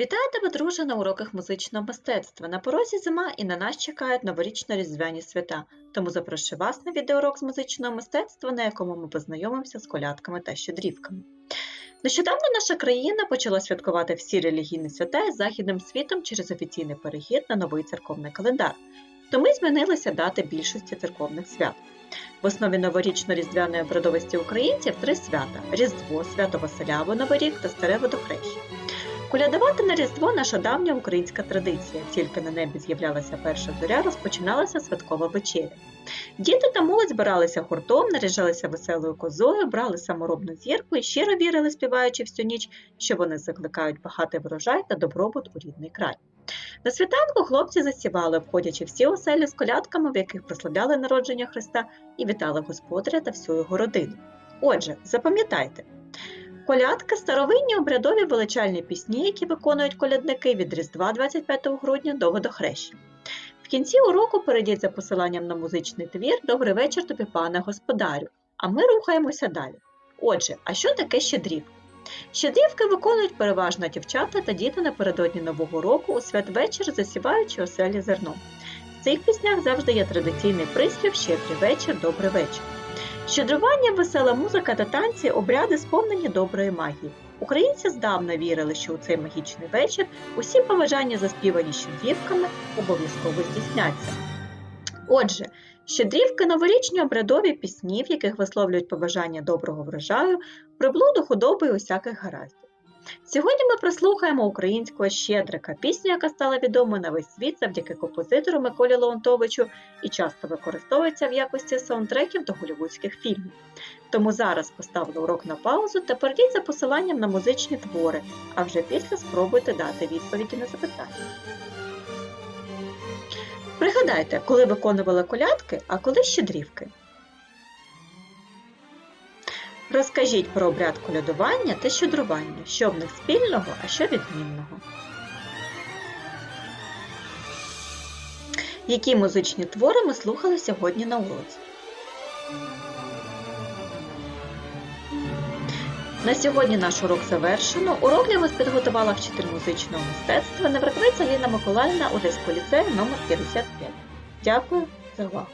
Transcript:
Вітаю тебе, друже, на уроках музичного мистецтва. На порозі зима і на нас чекають новорічно-різдвяні свята. Тому запрошую вас на відеоурок з музичного мистецтва, на якому ми познайомимося з колядками та щедрівками. Нещодавно наша країна почала святкувати всі релігійні свята із західним світом через офіційний перехід на новий церковний календар. Тому змінилися дати більшості церковних свят. В основі новорічно-різдвяної обрядовості українців три свята: Різдво, свято Василя або Новий рік та Старе Водохреща. Колядувати на Різдво наша давня українська традиція. Тільки на небі з'являлася перша зоря, розпочиналася святкова вечеря. Діти та молодь збиралися гуртом, наряжалися веселою козою, брали саморобну зірку і щиро вірили, співаючи всю ніч, що вони закликають багатий врожай та добробут у рідний край. На світанку хлопці засівали, обходячи всі оселі з колядками, в яких прославляли народження Христа і вітали господаря та всю його родину. Отже, запам'ятайте, Колядки старовинні обрядові величальні пісні, які виконують колядники від Різдва 25 грудня до Водохреща. В кінці уроку перейдіть за посиланням на музичний твір Добрий вечір тобі, пане господарю. А ми рухаємося далі. Отже, а що таке щедрівки? Щедрівки виконують переважно дівчата та діти напередодні Нового року у святвечір, засіваючи оселі зерном. В цих піснях завжди є традиційний приспів Щедрий вечір, добрий вечір. Щедрування, весела музика та танці обряди сповнені доброї магії. Українці здавна вірили, що у цей магічний вечір усі побажання, заспівані щедрівками, обов'язково здійсняться. Отже, щедрівки новорічні обрядові пісні, в яких висловлюють побажання доброго врожаю, приблуду худоби і усяких гараздів. Сьогодні ми прослухаємо українського щедрика, пісню, яка стала відомою на весь світ завдяки композитору Миколі Леонтовичу і часто використовується в якості саундтреків до голівудських фільмів. Тому зараз поставлю урок на паузу та перейдіть за посиланням на музичні твори, а вже після спробуйте дати відповіді на запитання. Пригадайте, коли виконували колядки, а коли щедрівки. Розкажіть про обряд колядування та щедрування, що в них спільного, а що відмінного. Які музичні твори ми слухали сьогодні на уроці? На сьогодні наш урок завершено. Урок для вас підготувала вчитель музичного мистецтва Невраквиця Ліна Миколаївна Одеського ліцею номер 55. Дякую за увагу!